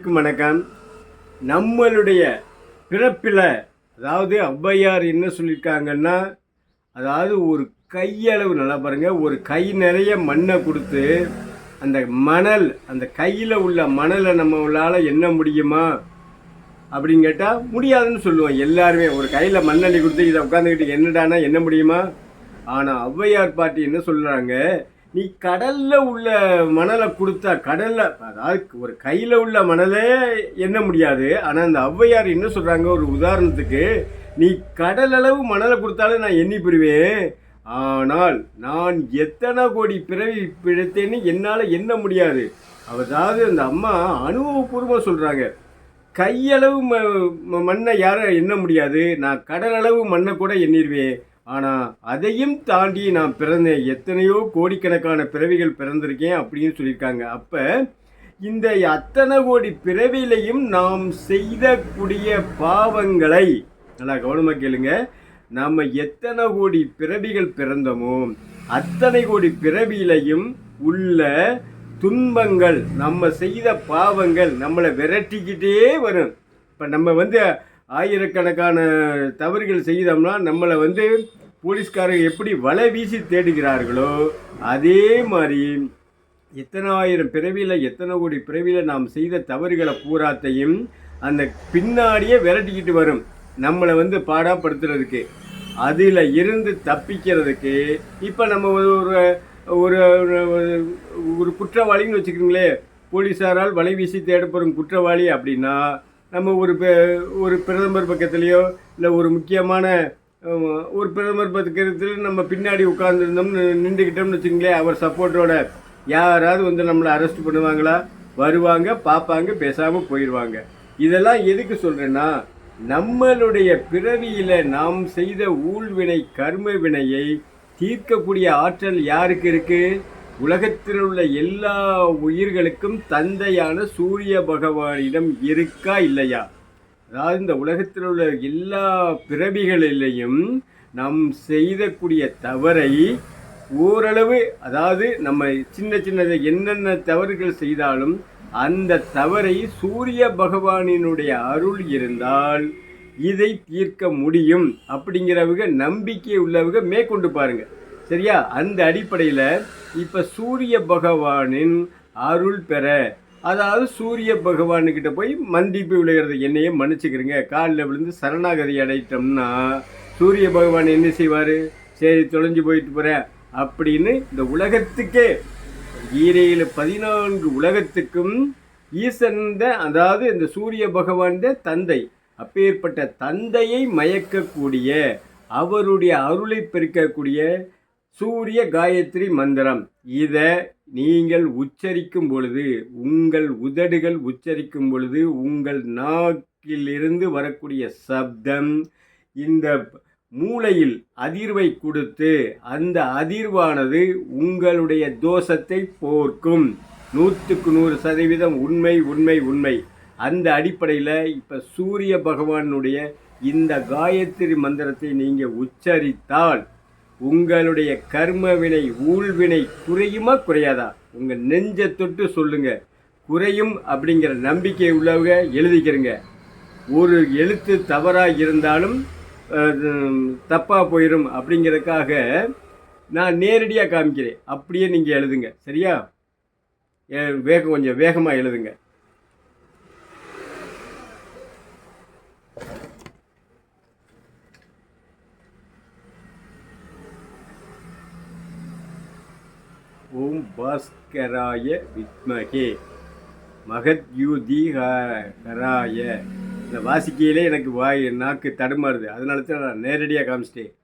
அனைவருக்கும் வணக்கம். நம்மளுடைய பிறப்பில் அதாவது ஔவையார் என்ன சொல்லியிருக்காங்கன்னா அதாவது ஒரு கையளவு நல்லா பாருங்க ஒரு கை நிறைய மண்ணை கொடுத்து அந்த மணல் அந்த கையில் உள்ள மணலை நம்மளால் எண்ண முடியுமா? அப்படின்னு கேட்டால் முடியாதுன்னு சொல்லுவோம். எல்லாருமே ஒரு கையில் மண்ணள்ளி கொடுத்து இதை உட்காந்துக்கிட்டு என்னடானா என்ன முடியுமா? ஆனால் ஔவையார் பாட்டி என்ன சொல்கிறாங்க நீ கடல்ல உள்ள மணலை கொடுத்தா கடல்ல அதாவது ஒரு கையில் உள்ள மணலே எண்ண முடியாது. ஆனால் அந்த ஔவையார் என்ன சொல்கிறாங்க ஒரு உதாரணத்துக்கு நீ கடல் அளவு மணலை கொடுத்தாலும் நான் எண்ணி பெறுவேன். ஆனால் நான் எத்தனை கோடி பிறவி பிழைத்தேன்னு என்னால் எண்ண முடியாது. அதாவது அந்த அம்மா அனுபவபூர்வமாக சொல்கிறாங்க கையளவு ம மண்ணை யாரும் எண்ண முடியாது. நான் கடல் அளவு மண்ணை கூட எண்ணிடுவேன். ஆனால் அதையும் தாண்டி நான் பிறந்தேன் எத்தனையோ கோடிக்கணக்கான பிறவிகள் பிறந்திருக்கேன் அப்படின்னு சொல்லியிருக்காங்க. அப்போ இந்த அத்தனை கோடி பிறவிலையும் நாம் செய்தக்கூடிய பாவங்களை நல்லா கவனமாக கேளுங்க. நாம் எத்தனை கோடி பிறவிகள் பிறந்தோமோ அத்தனை கோடி பிறவியிலையும் உள்ள துன்பங்கள் நம்ம செய்த பாவங்கள் நம்மளை விரட்டிக்கிட்டே வரும். இப்போ நம்ம வந்து ஆயிரக்கணக்கான தவறுகள் செய்தோம்னா நம்மளை வந்து போலீஸ்காரங்க எப்படி வலை வீசி தேடுகிறார்களோ அதே மாதிரி எத்தனை ஆயிரம் பிறவியில் எத்தனை கோடி பிறவியில் நாம் செய்த தவறுகளை பூராத்தையும் அந்த பின்னாடியே விரட்டிக்கிட்டு வரும். நம்மளை வந்து பாடாப்படுத்துறதுக்கு. அதில் இருந்து தப்பிக்கிறதுக்கு. இப்போ நம்ம ஒரு ஒரு ஒரு- குற்றவாளின்னு வச்சுக்கிறீங்களே போலீஸாரால் வலை வீசி தேடப்படும் குற்றவாளி அப்படின்னா நம்ம ஒரு பெ- ஒரு பிரதமர் பக்கத்துலேயோ இல்லை ஒரு முக்கியமான ஒரு பிரதமர் பதுக்கிறதுல நம்ம பின்னாடி உட்கார்ந்துருந்தோம்னு நின்றுக்கிட்டோம்னு வச்சுங்களேன் அவர் சப்போர்ட்டோட யாராவது வந்து நம்மளை அரெஸ்ட் பண்ணுவாங்களா? வருவாங்க பார்ப்பாங்க பேசாமல் போயிடுவாங்க இதெல்லாம் எதுக்கு சொல்கிறேன்னா நம்மளுடைய பிறவியில் நாம் செய்த ஊழ்வினை கர்ம வினையை தீர்க்கக்கூடிய ஆற்றல் யாருக்கு இருக்குது உலகத்தில் உள்ள எல்லா உயிர்களுக்கும் தந்தையான சூரிய பகவானிடம் இருக்கா இல்லையா? அதாவது இந்த உலகத்தில் உள்ள எல்லா பிறவிகளிலையும் நாம் செய்தக்கூடிய தவறை ஓரளவு அதாவது நம்ம சின்ன சின்னது என்னென்ன தவறுகள் செய்தாலும் அந்த தவறை சூரிய பகவானினுடைய அருள் இருந்தால் இதை தீர்க்க முடியும் அப்படிங்கிறவங்க நம்பிக்கை உள்ளவங்க மேற்கொண்டு பாருங்க. சரியா? அந்த அடிப்படையில் இப்போ சூரிய பகவானின் அருள் பெற அதாவது சூரிய பகவானுக்கிட்ட போய் மன்னிப்பு விளையிறது. என்னையே மன்னிச்சுக்கிறீங்க காலில் விழுந்து சரணாகதி அடையிட்டோம்னா சூரிய பகவான் என்ன செய்வார்? சரி தொலைஞ்சு போயிட்டு போகிறேன் அப்படின்னு இந்த உலகத்துக்கே ஈரையில் பதினான்கு உலகத்துக்கும் ஈசன் அதாவது இந்த சூரிய பகவான் தந்தை அப்பேற்பட்ட தந்தையை மயக்கக்கூடிய அவருடைய அருளை பெருக்கக்கூடிய சூரிய காயத்ரி மந்திரம். இதை நீங்கள் உச்சரிக்கும் பொழுது உங்கள் உதடுகள் உச்சரிக்கும் பொழுது உங்கள் நாக்கிலிருந்து வரக்கூடிய சப்தம் இந்த மூளையில் அதிர்வை கொடுத்து அந்த அதிர்வானது உங்களுடைய தோஷத்தை போர்க்கும். நூற்றுக்கு நூறு சதவீதம் உண்மை உண்மை உண்மை. அந்த அடிப்படையில் இப்போ சூரிய பகவானுடைய இந்த காயத்ரி மந்திரத்தை நீங்கள் உச்சரித்தால் உங்களுடைய கர்ம வினை ஊழ்வினை குறையுமா குறையாதா? உங்கள் நெஞ்சை தொட்டு சொல்லுங்க. குறையும் அப்படிங்கிற நம்பிக்கை உள்ளவங்க எழுதிக்கிறங்க. ஒரு எழுத்து தவறாக இருந்தாலும் தப்பாக போயிடும் அப்படிங்கிறதுக்காக நான் நேரடியாக காமிக்கிறேன். அப்படியே நீங்கள் எழுதுங்க. சரியா? வேகம் கொஞ்சம் வேகமாக எழுதுங்க ஓம் பாஸ்கராய வித்மகே. மகத்யூதீஹராய இந்த வாசிக்கையிலே எனக்கு வாய் நாக்கு தடுமாறுது. அதனால தான் நான் நேரடியாக காமிச்சிட்டேன்.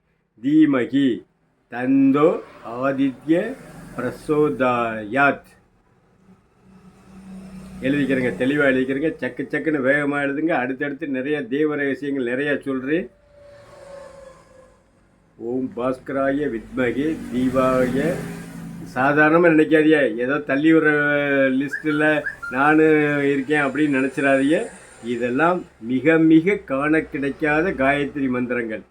தீமகி. தந்தோ ஆதித்ய பிரசோதாயாத். எழுதிக்கிறேங்க தெளிவாக எழுதிக்கிறேங்க. சக்கு சக்குன்னு வேகமாக எழுதுங்க. அடுத்தடுத்து நிறைய தெய்வ ரகசியங்கள் நிறையா சொல்கிறேன் ஓம் பாஸ்கராய வித்மகே. தீபாய சாதாரணமாக நினைக்காதியே ஏதோ தள்ளி வர லிஸ்ட்டில் நான் இருக்கேன் அப்படின்னு நினச்சிடாதீங்க. இதெல்லாம் மிக மிக காண கிடைக்காத காயத்ரி மந்திரங்கள்.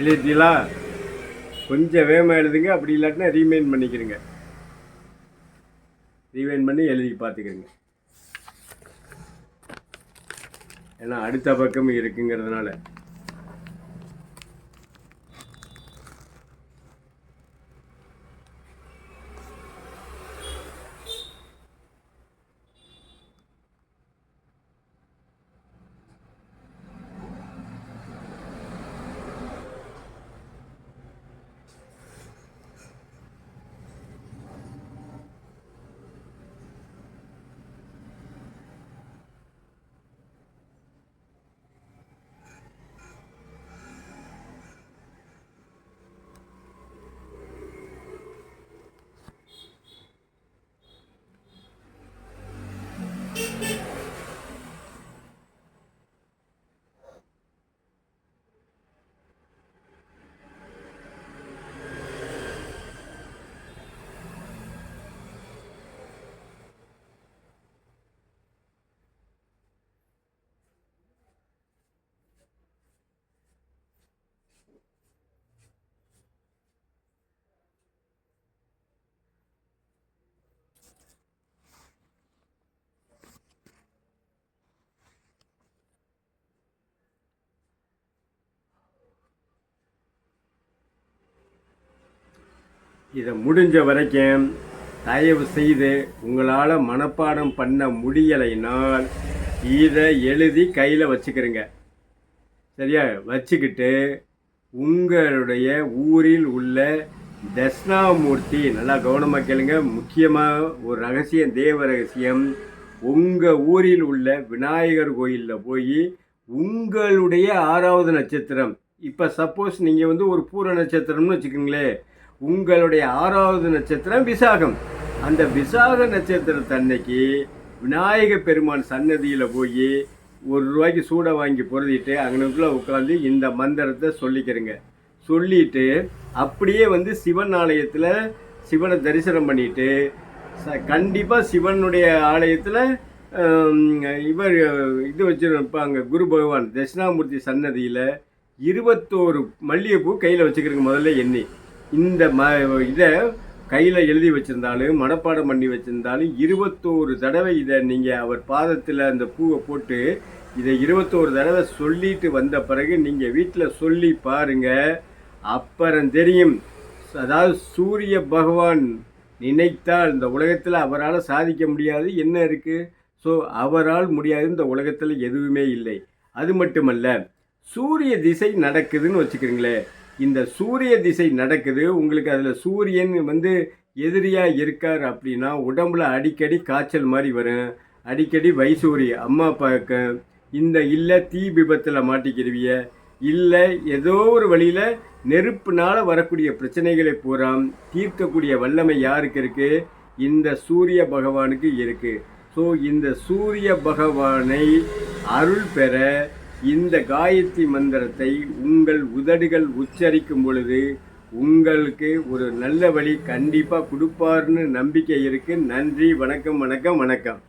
எழுதிட்டீங்களா கொஞ்சம் வேகமாக எழுதுங்க அப்படி இல்லாட்டினா ரீமைண்ட் பண்ணிக்கிறங்க. ரீவைன் பண்ணி எழுதி பார்த்துக்கிறங்க. ஏன்னா அடுத்த பக்கம் இருக்குங்கிறதுனால. இதை முடிஞ்ச வரைக்கும் தயவு செய்து உங்களால் மனப்பாடம் பண்ண முடியலைனால் இதை எழுதி கையில் வச்சுக்கிறங்க. சரியா? வச்சுக்கிட்டு உங்களுடைய ஊரில் உள்ள தட்சிணாமூர்த்தி நல்லா கவனமாக கேளுங்க. முக்கியமாக ஒரு ரகசியம் தேவ ரகசியம். உங்கள் ஊரில் உள்ள விநாயகர் கோயிலில் போய் உங்களுடைய ஆறாவது நட்சத்திரம். இப்போ சப்போஸ் நீங்கள் வந்து ஒரு பூர நட்சத்திரம்னு வச்சுக்கோங்களேன். உங்களுடைய ஆறாவது நட்சத்திரம் விசாகம். அந்த விசாக நட்சத்திரத்தன்னைக்கு விநாயக பெருமான் சன்னதியில் போய் ஒரு ரூபாய்க்கு சூடை வாங்கி பொருதிட்டு அங்கனுக்குள்ளே உட்காந்து இந்த மந்திரத்தை சொல்லிக்கிறேங்க. சொல்லிட்டு அப்படியே வந்து சிவன் ஆலயத்தில் சிவனை தரிசனம் பண்ணிட்டு ச கண்டிப்பாக சிவனுடைய ஆலயத்தில் இவர் இது வச்சுருப்பாங்க குரு பகவான் தட்சிணாமூர்த்தி சன்னதியில் இருபத்தோரு மல்லிகைப்பூ கையில் வச்சுக்கிறங்க முதல்ல எண்ணி இந்த ம இதை கையில் எழுதி வச்சுருந்தாலும் மனப்பாடம் பண்ணி வச்சுருந்தாலும் இருபத்தோரு தடவை இதை நீங்கள் அவர் பாதத்தில் அந்த பூவை போட்டு இதை இருபத்தோரு தடவை சொல்லிட்டு வந்த பிறகு நீங்கள் வீட்டில் சொல்லி பாருங்கள் அப்புறம் தெரியும். அதாவது சூரிய பகவான் நினைத்தால் இந்த உலகத்தில் அவரால் சாதிக்க முடியாது. என்ன இருக்குது ஸோ அவரால் முடியாது. இந்த உலகத்தில் எதுவுமே இல்லை. அது மட்டுமல்ல சூரிய திசை நடக்குதுன்னு வச்சுக்கிறீங்களேன் இந்த சூரிய திசை நடக்குது உங்களுக்கு அதில் சூரியன் வந்து எதிரியாக இருக்கார் அப்படின்னா உடம்புல அடிக்கடி காய்ச்சல் மாதிரி வரும். அடிக்கடி வைசூரி அம்மா அப்பாவுக்கு இந்த இல்லை தீ விபத்தில் மாட்டிக்கிடுவிய இல்லை ஏதோ ஒரு வழியில் நெருப்புனால் வரக்கூடிய பிரச்சனைகளை பூரா தீர்க்கக்கூடிய வல்லமை யாருக்கு இருக்குது இந்த சூரிய பகவானுக்கு இருக்குது ஸோ இந்த சூரிய பகவானை அருள் பெற இந்த காயத்ரி மந்திரத்தை உங்கள் உதடுகள் உச்சரிக்கும் பொழுது உங்களுக்கு ஒரு நல்ல வழி கண்டிப்பாக கொடுப்பார்னு நம்பிக்கை இருக்குது நன்றி வணக்கம் வணக்கம் வணக்கம்.